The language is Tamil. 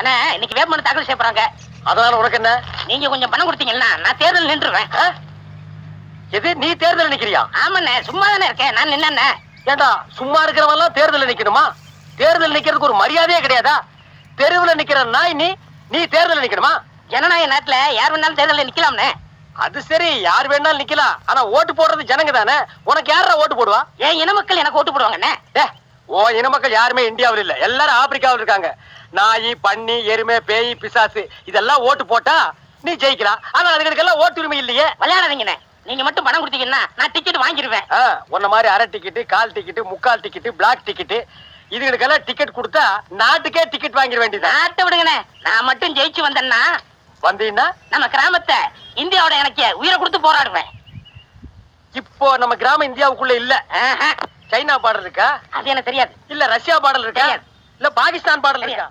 இன்னைக்கு வேட்புமனு தாக்கல் செய்ய போறாங்க. அதனால உனக்கு என்ன? நீங்க கொஞ்சம் பணம் கொடுத்தீங்கன்னா நான் தேர்தல் நின்றுவேன்? எது? நீ தேர்தல் நிக்கிறியா ஆமாண்ணே சும்மா தானே இருக்கேன். நான் நின்னேண்ணே. ஏண்டா சும்மா இருக்கிறவன் எல்லாம் தேர்தல் நிக்கணுமா தேர்தல் நிக்கிறதுக்கு ஒரு மரியாதையே கிடையாதா? தெருவுல நிக்கிற நாய் நீ நீ தேர்தல் நிக்கணுமா ஜனநாயக நாட்டுல யார் வேணாலும் தேர்தலில் நிக்கலாம்னே அது சரி யார் வேணாலும் நிக்கலாம். ஆனா ஓட்டு போடுறது ஜனங்க தானே. உனக்கு யாரா ஓட்டு போடுவா? ஏன் இன மக்கள் எனக்கு ஓட்டு போடுவாங்கண்ணே. ஓ இன மக்கள் யாருமே இந்தியாவில் இல்ல. எல்லாரும் ஆப்பிரிக்காவில் இருக்காங்க. நாய் பன்னி எருமை பேய் பிசாசு இதெல்லாம் ஓட்டு போட்டா நீ ஜெயிக்கலாம். ஆனா அதுகளுக்கெல்லாம் ஓட்டு உரிமை இல்லையே. விளையாடாதீங்கண்ணே. நீங்க மட்டும் பணம் கொடுத்தீங்கன்னா நான் டிக்கெட் வாங்கிடுவேன் ஆ, உன்ன மாதிரி அரை டிக்கெட்டு கால் டிக்கெட்டு முக்கால் டிக்கெட்டு பிளாக் டிக்கெட்டு இதுகளுக்கெல்லாம் டிக்கெட் கொடுத்தா நாட்டுக்கே டிக்கெட் வாங்கிட வேண்டியதா நாட்டை விடுங்கண்ணே. நான் மட்டும் ஜெயிச்சு வந்தேன்னா வந்தீங்கன்னா நம்ம கிராமத்தை இந்தியாவோட எனக்கு உயிரை கொடுத்து போராடுவேன். இப்போ நம்ம கிராமம் இந்தியாவுக்குள்ள இல்ல. சைனா பாடல் இருக்கா அது எனக்கு தெரியாது இல்ல ரஷ்யா பாடல் இருக்கா. இல்ல பாகிஸ்தான் பாடல். இருக்கா